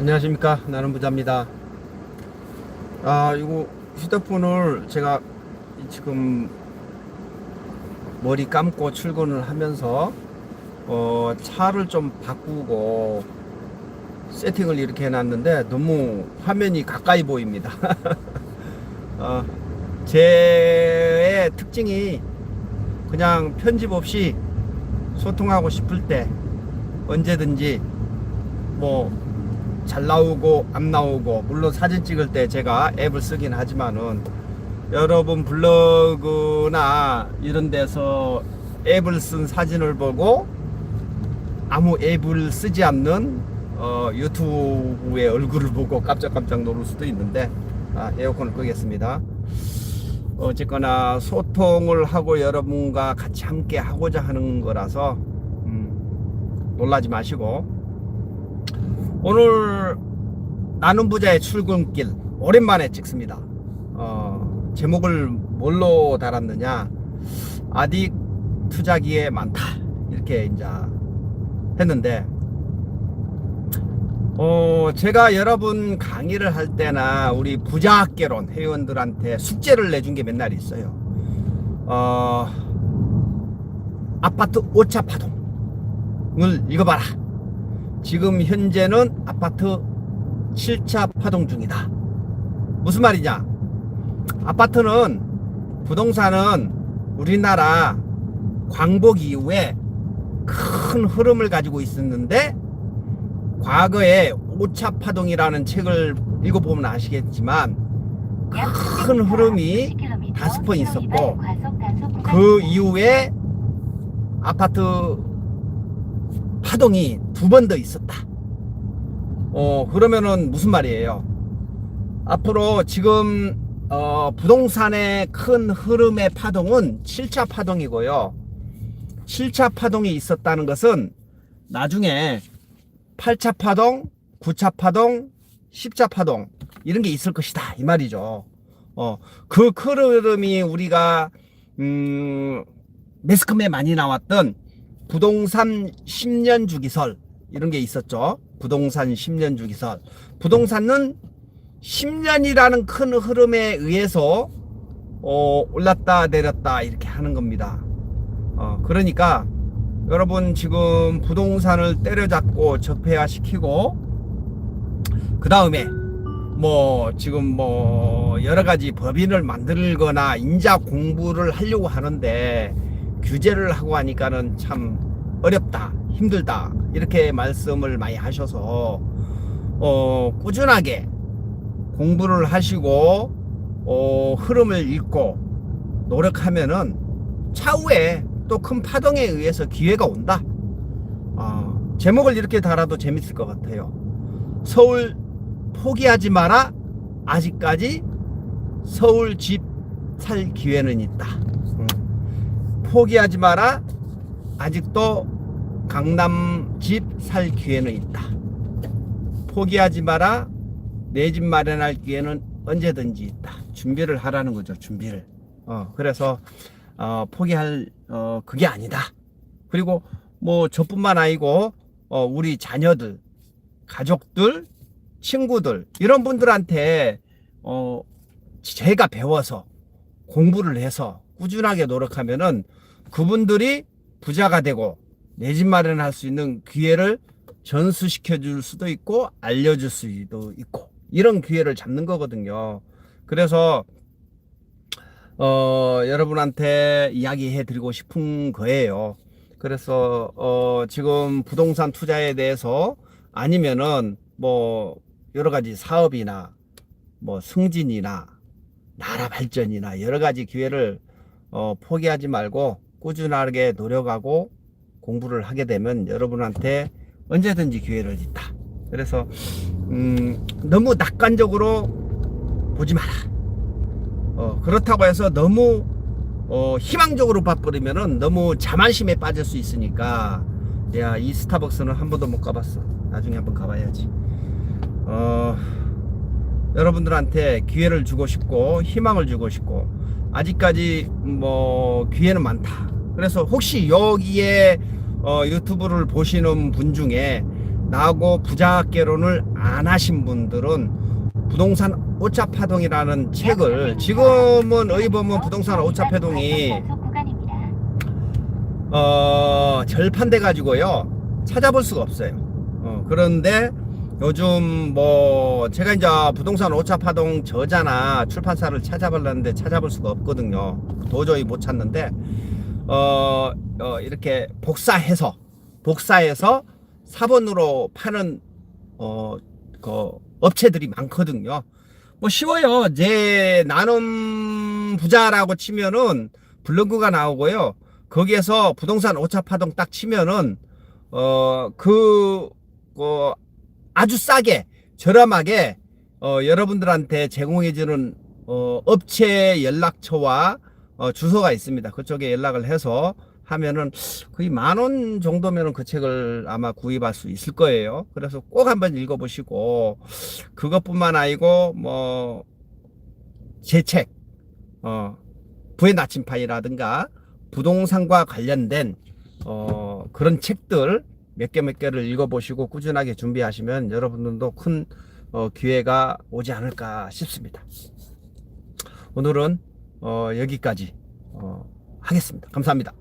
안녕하십니까. 나는 부자입니다. 아 이거 휴대폰을 제가 지금 머리 감고 출근을 하면서 어 차를 좀 바꾸고 세팅을 이렇게 해놨는데 너무 화면이 가까이 보입니다. 어, 제 특징이 그냥 편집 없이 소통하고 싶을 때 언제든지 뭐 잘 나오고 안 나오고 물론 사진 찍을 때 제가 앱을 쓰긴 하지만은 여러분 블로그나 이런 데서 앱을 쓴 사진을 보고 아무 앱을 쓰지 않는 어, 유튜브의 얼굴을 보고 깜짝깜짝 놀랄 수도 있는데 아, 에어컨을 끄겠습니다. 어쨌거나 소통을 하고 여러분과 같이 함께 하고자 하는 거라서 음, 놀라지 마시고 오늘 나눔 부자의 출근길 오랜만에 찍습니다. 어, 제목을 뭘로 달았느냐? 아직 투자기에 많다 이렇게 이제 했는데 어, 제가 여러분 강의를 할 때나 우리 부자학개론 회원들한테 숙제를 내준 게 맨날 있어요. 어, 아파트 오차 파동을 읽어봐라. 지금 현재는 아파트 7차 파동 중이다. 무슨 말이냐? 아파트는 부동산은 우리나라 광복 이후에 큰 흐름을 가지고 있었는데 과거에 오차 파동이라는 책을 읽어보면 아시겠지만 큰 흐름이 다섯 번 있었고 그 이후에 아파트 파동이 두 번 더 있었다. 어, 그러면은 무슨 말이에요? 앞으로 지금 어, 부동산의 큰 흐름의 파동은 7차 파동이고요. 7차 파동이 있었다는 것은 나중에 8차 파동, 9차 파동, 10차 파동 이런 게 있을 것이다 이 말이죠. 어, 그 흐름이 우리가 음, 매스컴에 많이 나왔던 부동산 10년 주기설 이런 게 있었죠. 부동산 10년 주기설. 부동산은 10년이라는 큰 흐름에 의해서 어, 올랐다 내렸다 이렇게 하는 겁니다. 어, 그러니까 여러분 지금 부동산을 때려잡고 적폐화시키고 그 다음에 뭐 지금 뭐 여러 가지 법인을 만들거나 인자 공부를 하려고 하는데 규제를 하고 하니까는 참 어렵다 힘들다 이렇게 말씀을 많이 하셔서 어 꾸준하게 공부를 하시고 어 흐름을 읽고 노력하면은 차후에 또 큰 파동에 의해서 기회가 온다. 어, 제목을 이렇게 달아도 재밌을 것 같아요. 서울 포기하지 마라. 아직까지 서울 집 살 기회는 있다. 음. 포기하지 마라. 아직도 강남 집 살 기회는 있다. 포기하지 마라. 내 집 마련할 기회는 언제든지 있다. 준비를 하라는 거죠. 준비를. 어, 그래서 어, 포기할 어, 그게 아니다. 그리고 뭐 저뿐만 아니고 어, 우리 자녀들, 가족들, 친구들 이런 분들한테 어, 제가 배워서 공부를 해서 꾸준하게 노력하면은 그분들이 부자가 되고 내 집 마련할 수 있는 기회를 전수시켜 줄 수도 있고 알려줄 수도 있고 이런 기회를 잡는 거거든요. 그래서 어, 여러분한테 이야기해 드리고 싶은 거예요. 그래서 어, 지금 부동산 투자에 대해서 아니면은 뭐 여러 가지 사업이나 뭐 승진이나 나라 발전이나 여러 가지 기회를 어, 포기하지 말고 꾸준하게 노력하고 공부를 하게 되면 여러분한테 언제든지 기회를 있다. 그래서 음, 너무 낙관적으로 보지 마라. 어, 그렇다고 해서 너무 어, 희망적으로 봐버리면은 너무 자만심에 빠질 수 있으니까 야, 이 스타벅스는 한 번도 못 가봤어. 나중에 한번 가봐야지. 어, 여러분들한테 기회를 주고 싶고 희망을 주고 싶고 아직까지 뭐 기회는 많다. 그래서 혹시 여기에 어, 유튜브를 보시는 분 중에 나고 부자개론을 안 하신 분들은 부동산 오차파동이라는 책을 지금은 의보면 부동산 오차파동이 어, 절판돼 가지고요. 찾아볼 수가 없어요. 어, 그런데 요즘 뭐 제가 이제 부동산 오차파동 저자나 출판사를 찾아보려는데 찾아볼 수가 없거든요. 도저히 못 찾는데 어, 어 이렇게 복사해서 복사해서 사본으로 파는 어, 그 업체들이 많거든요. 뭐 쉬워요. 제 나눔 부자라고 치면은 블로그가 나오고요. 거기에서 부동산 오차파동 딱 치면은 어그 그 아주 싸게 저렴하게 어 여러분들한테 제공해주는 어 업체 연락처와 어 주소가 있습니다. 그쪽에 연락을 해서 하면은 거의 만 원 정도면은 그 책을 아마 구입할 수 있을 거예요. 그래서 꼭 한번 읽어보시고 그것뿐만 아니고 뭐 제 책, 어 부의 나침판이라든가 부동산과 관련된 어 그런 책들 몇개몇 개를 읽어보시고 꾸준하게 준비하시면 여러분들도 큰 어, 기회가 오지 않을까 싶습니다. 오늘은 어, 여기까지 어, 하겠습니다. 감사합니다.